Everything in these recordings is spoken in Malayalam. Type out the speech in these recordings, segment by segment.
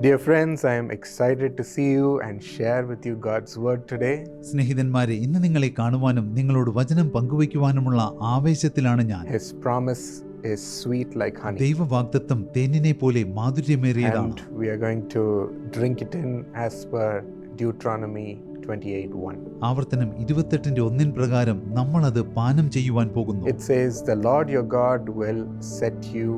Dear friends, I am excited to see you and share with you God's word today. സ്നേഹിതന്മാരെ ഇന്ന് നിങ്ങളെ കാണുവാനും നിങ്ങളോട് വചനം പങ്കുവയ്ക്കുവാനുമുള്ള ആവേശത്തിലാണ് ഞാൻ His promise is sweet like honey. ദൈവവാഗ്ദത്തം തേനിനെ പോലെ മാധുര്യമേറിയതാണ് And we are going to drink it in as per Deuteronomy 28 1. ആവർത്തനം ഇരുപത്തെട്ടിന്റെ ഒന്നിൻ പ്രകാരം നമ്മൾ അത് പാനം ചെയ്യുവാൻ പോകുന്നു It says, The Lord your God will set you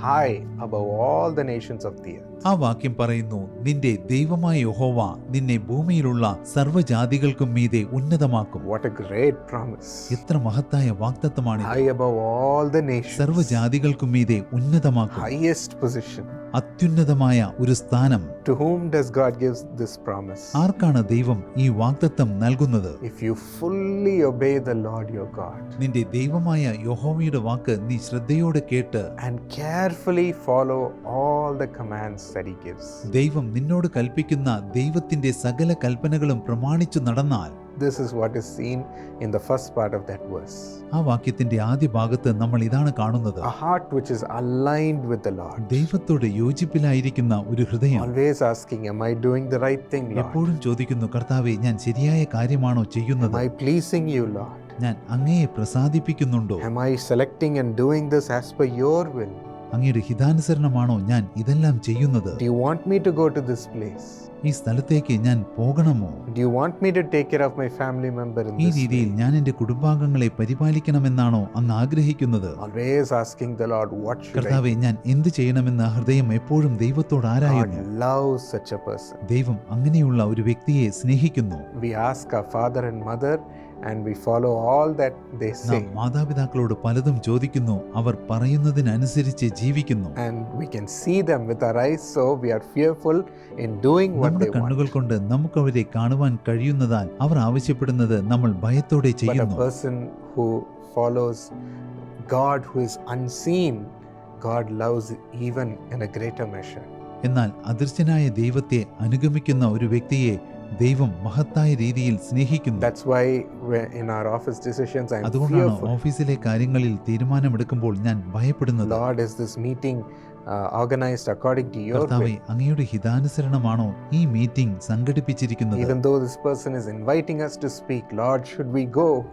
high above all the nations of the earth. ആ വാക്യം പറയുന്നു നിന്റെ ദൈവമായ യഹോവ നിന്നെ ഭൂമിയിലുള്ള സർവജാതികൾക്കും മീതെ ഉന്നതമാക്കും What a great promise! എത്ര മഹത്തായ വാഗ്ദത്തമാണ് High above all the nations. സർവജാതികൾക്കും മീതെ ഉന്നതമാക്കും Highest position. അത്യുന്നതമായ ഒരു സ്ഥാനം To whom does God give this promise? ആർക്കാണ് ദൈവം ഈ വാഗ്ദത്തം നൽകുന്നത് If you fully obey the Lord your God നിന്റെ ദൈവമായ യഹോവയുടെ വാക്ക് നീ ശ്രദ്ധയോടെ കേട്ട് and carefully follow all the commands that He gives. ദൈവം നിന്നോട് കൽപ്പിക്കുന്ന ദൈവത്തിന്റെ സകല കൽപ്പനകളും പ്രമാണിച്ചു നടന്നാൽ This is what is seen in the first part of that verse. ആ വാക്യത്തിന്റെ ആദ്യ ഭാഗത്ത് നമ്മൾ ഇതാണ് കാണുന്നത് A heart which is aligned with the Lord. ദൈവത്തോട് യോജിപ്പിലായിരിക്കുന്ന ഒരു ഹൃദയം Always asking, Am I doing the right thing, Lord? എപ്പോഴും ചോദിക്കുന്നു കർത്താവെ ഞാൻ ശരിയായ കാര്യമാണോ ചെയ്യുന്നത് Am I pleasing you, Lord? ഞാൻ അങ്ങയെ പ്രസാദിപ്പിക്കുന്നുണ്ടോ Am I selecting and doing this as per your will? അങ്ങയുടെ ഹിതാനുസരണമാണോ ഞാൻ ഇതെല്ലാം ചെയ്യുന്നത്? ഈ സ്ഥലത്തേക്ക് ഞാൻ പോകണമോ? ഈ രീതിയിൽ ഞാൻ എന്റെ കുടുംബാംഗങ്ങളെ പരിപാലിക്കണമെന്നാണോ അങ്ങ് ആഗ്രഹിക്കുന്നത്? കർത്താവെ ഞാൻ എന്ത് ചെയ്യണമെന്ന് ഹൃദയം എപ്പോഴും ദൈവത്തോട് ആരായുന്നു? ദൈവം അങ്ങനെയുള്ള ഒരു വ്യക്തിയെ സ്നേഹിക്കുന്നു. Father and mother and we follow all that they നാം മാതാപിതാക്കളോട് പലതും ചോദിക്കുന്നു അവർ പറയുന്നതിനനുസരിച്ച് ജീവിക്കുന്നു And we can see them with our eyes, so we are fearful in doing what they want. കണ്ണുകൾ കൊണ്ട് നമുക്ക് അവരെ കാണുവാൻ കഴിയുന്നതാൽ അവർ ആവശ്യപ്പെടുന്നത് നമ്മൾ ഭയത്തോടെ But a person who follows God who is unseen, God loves even in a greater measure. എന്നാൽ അദൃശ്യനായ ദൈവത്തെ അനുഗമിക്കുന്ന ഒരു വ്യക്തിയെ ദൈവം മഹത്തായ രീതിയിൽ സ്നേഹിക്കുന്നു. അതുകൊണ്ടാണ് ഓഫീസിലെ കാര്യങ്ങളിൽ തീരുമാനമെടുക്കുമ്പോൾ ഞാൻ ഭയപ്പെടുന്നത്? അങ്ങയുടെ ഹിതാനുസരണമാണോ ഈ മീറ്റിംഗ് സംഘടിപ്പിച്ചിരിക്കുന്നത്?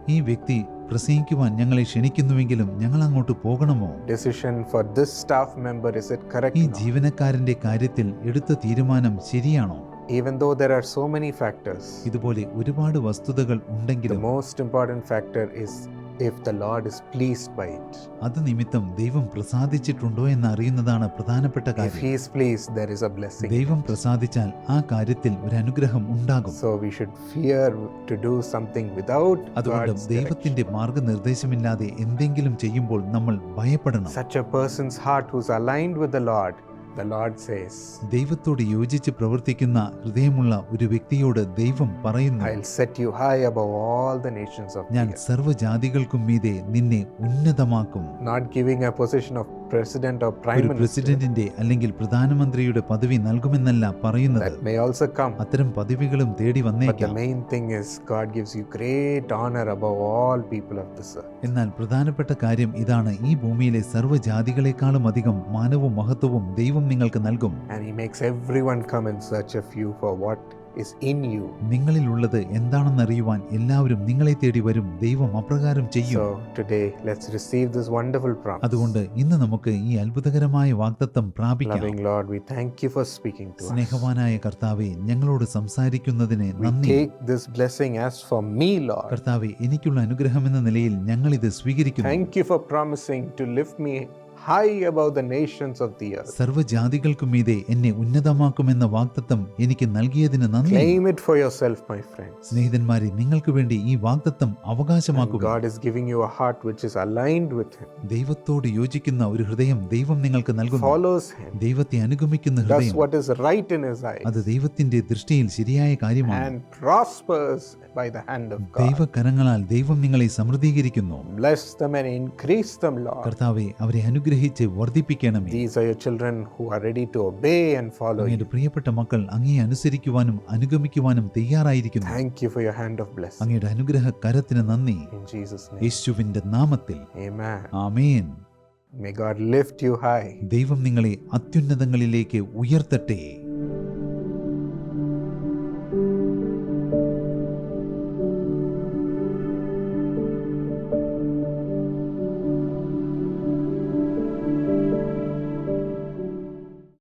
ഈ വ്യക്തി പ്രസംഗിക്കുവാൻ ഞങ്ങളെ ക്ഷണിക്കുന്നുവെങ്കിലും ഞങ്ങൾ അങ്ങോട്ട് പോകണമോ? Decision for this staff member ഈ ജീവനക്കാരന്റെ കാര്യത്തിൽ എടുത്ത തീരുമാനം ശരിയാണോ? Even though there are so many factors, ഇതുപോലെ ഒരുപാട് വസ്തുതകൾ the ഉണ്ടെങ്കിലും most important factor is if the Lord is pleased by it. അത് നിമിത്തം ദൈവം പ്രസാദിച്ചിട്ടുണ്ടോ എന്ന് അറിയുന്നതാണ് പ്രധാനപ്പെട്ട If കാര്യം He is pleased, there is a blessing. ദൈവം പ്രസാദിച്ചാൽ ആ കാര്യത്തിൽ ഒരു അനുഗ്രഹം ഉണ്ടാകും So we should fear to do something without അതുകൊണ്ട് God's direction. ദൈവത്തിന്റെ മാർഗനിർദ്ദേശമില്ലാതെ എന്തെങ്കിലും ചെയ്യുമ്പോൾ നമ്മൾ ഭയപ്പെടണം Such a person's heart who's aligned with the Lord, ദൈവത്തോട് യോജിച്ച് പ്രവർത്തിക്കുന്ന ഹൃദയമുള്ള ഒരു വ്യക്തിയോട് ദൈവം പറയുന്നു I'll set you high above all the nations of the ഞാൻ. സർവജാതികൾക്കും മീതെ നിന്നെ ഉന്നതമാക്കും Not giving a position of president or prime minister. പ്രസിഡന്റിന്റെ അല്ലെങ്കിൽ പ്രധാനമന്ത്രിയുടെ പദവി നൽകുമെന്നല്ല പറയുന്നത്. അത്തരം പദവികളും തേടി But the വന്നേക്കാം main thing is, God gives you great honor above all people of this earth. എന്നാൽ പ്രധാനപ്പെട്ട കാര്യം ഇതാണ് ഈ ഭൂമിയിലെ സർവജാതികളെക്കാളും അധികം മാനവും മഹത്വവും ദൈവം നിങ്ങൾക്ക് നൽകും And He makes everyone come in search of you for what is in you. നിങ്ങളിലുള്ളത് എന്താണെന്നറിയുവാൻ എല്ലാവരും നിങ്ങളെ തേടി വരും ദൈവം അപ്രകാരം ചെയ്യും So today, let's receive this wonderful promise. അതുകൊണ്ട് ഇന്ന് നമുക്ക് ഈ അത്ഭുതകരമായ വാഗ്ദത്തം പ്രാപിക്കാം Loving Lord, we thank you for speaking to us. സ്നേഹവാനായ കർത്താവെ ഞങ്ങളോട് സംസാരിക്കുന്നതിന് നന്ദി take this blessing as for me, Lord. കർത്താവെ എനിക്കുള്ള അനുഗ്രഹം എന്ന നിലയിൽ ഞങ്ങൾ ഇത് സ്വീകരിക്കുന്നു സർവജാതികൾക്കും ഇതെ എന്നെ ഉന്നതമാക്കുമെന്ന വാഗ്ദത്തം എനിക്ക് നൽകിയതിന് നന്ദി. സ്നേഹിതന്മാരെ നിങ്ങൾക്ക് വേണ്ടി ഈ വാഗ്ദത്തം അവകാശമാക്കുക ദൈവത്തോട് യോജിക്കുന്ന ഒരു ഹൃദയം ദൈവം നിങ്ങൾക്ക് നൽകുന്നു. ദൈവത്തെ അനുഗമിക്കുന്ന ഹൃദയം അത് ദൈവത്തിന്റെ ദൃഷ്ടിയിൽ ശരിയായ കാര്യമാണ്. ദൈവകരങ്ങളാൽ ദൈവം നിങ്ങളെ സമൃദ്ധീകരിക്കുന്നു. കർത്താവെ അവരെ അനുഗ്രഹിക്കുന്നു അനുഗ്രഹിച്ച് വർദ്ധിപ്പിക്കണമേ These are your children who are ready to obey and follow you. അങ്ങയുടെ പ്രിയപ്പെട്ട മക്കൾ അങ്ങയെ അനുസരിക്കുവാനും അനുഗമിക്കുവാനും തയ്യാറായിരിക്കുന്നു Thank you for your hand of blessing. അങ്ങയുടെ അനുഗ്രഹ കരത്തിന് നന്ദി In Jesus' name. യേശുവിന്റെ നാമത്തിൽ Amen. Amen May God lift you high. ദൈവം നിങ്ങളെ അത്യുന്നതങ്ങളിലേക്ക് ഉയർത്തട്ടെ